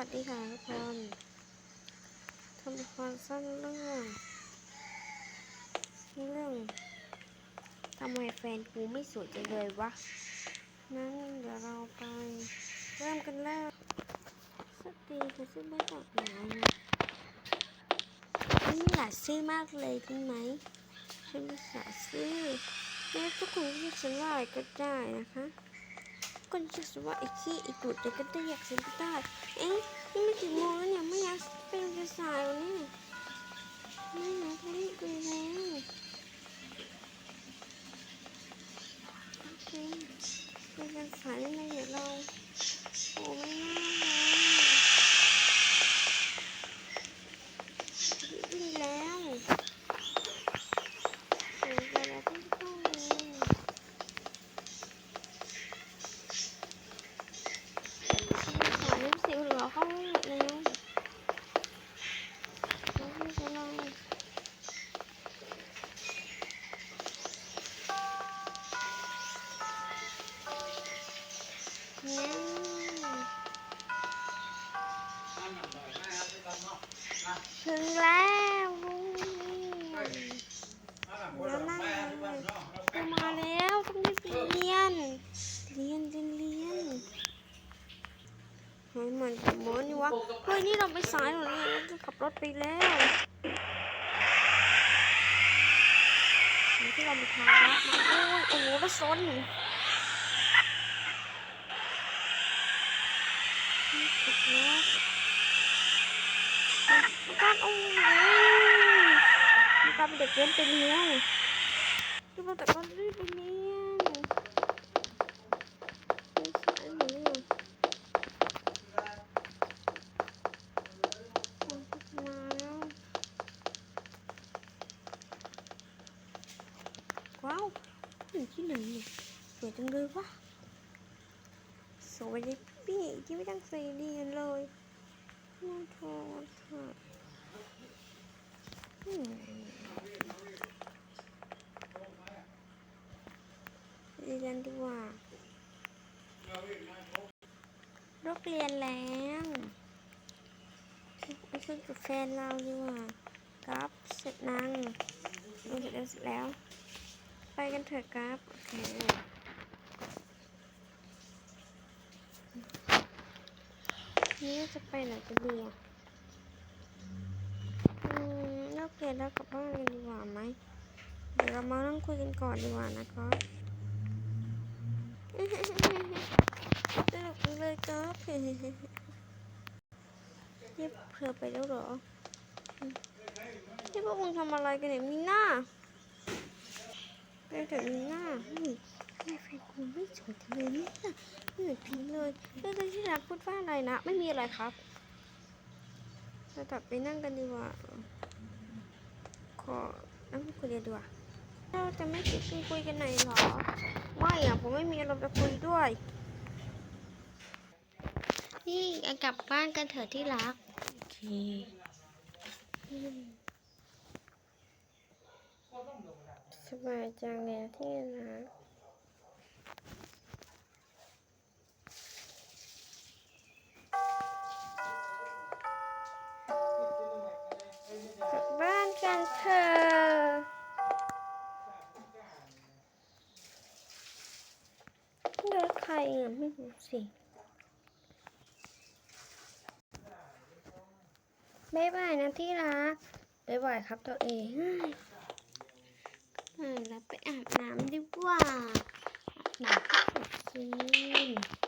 วัสดีค่ะทุกคนทำความสั้นเรื่องเรื่องทำไมแฟนกูไม่สวยจังเลยวะ นั้นเดี๋ยวเราไป เริ่มกันแล้วสตีจะซื้อไมาจากไหนนะนี่หลาซื้อมากเลยใช่ไหมฉันจะสาซื้อแล้วทุกคนเรียกฉันว่ก็ได้นะคะ คนชื่อสว่าไเนี่ยถึงแล้วลุงแล้วนั่งเลยมาแล้วต้องรีบไปเรียน เรียนจะเรียนเฮ้ยมันจะโม้นี่วะเฮ้ยนี่เราไปสายหรอเนี่ยเราจะขับรถไปแล้วที่เราไปทางโอ้ยโอ้โหแล้วซน ติดแล้วการโอ้ยมีการเสวยเลยพี่ที่ไม่ตั้งใจเรียนเลยน่าโทษค่ะเรียนดีกว่าเลิกเรียนแล้วไปคุยกับแฟนเราดีกว่าครับเสร็จนังลงเสร็จแล้วเสร็จแล้ว ไปกันเถอะครับ โอเค นี่จะไปไหนกันดีอะอืมเลิกเรียนแล้วกลับบ้านกันดีกว่าไหม เดี๋ยวเรามานั่งคุยกันก่อนดีกว่านะครับสนุกเลยครับนี่เพื่อไปแล้วเหรอ นี่พวกมึงทำอะไรกันเนี่ยมีหน้าไปเถอะมีหน้าเฮ้ยไม่แฟนกูไม่สวยจังเลยนี่เหนื่อยพิงเลยเรื่อ งที่รักพูดว่าอะไรนะ ไม่มีอะไรครับเราตัดไปนั่งกันดีกว่า ขอนั่งคุยกันดีกว่าเราจะไม่คิดกันคุยกันไหนอยเหรอ ไม่อะผมไม่มีอารมณ์จะคุยด้วย นี่กลับบ้านกันเถอะที่รัก โอเคอืมสบายจังเลยนะที่รักก ครอะไม่รู้สิบ๊ายบายนะที่รักบ๊ายบายครับตัวเองเออเราไปอาบน้ำดีกว่าอาบน้ำให้ส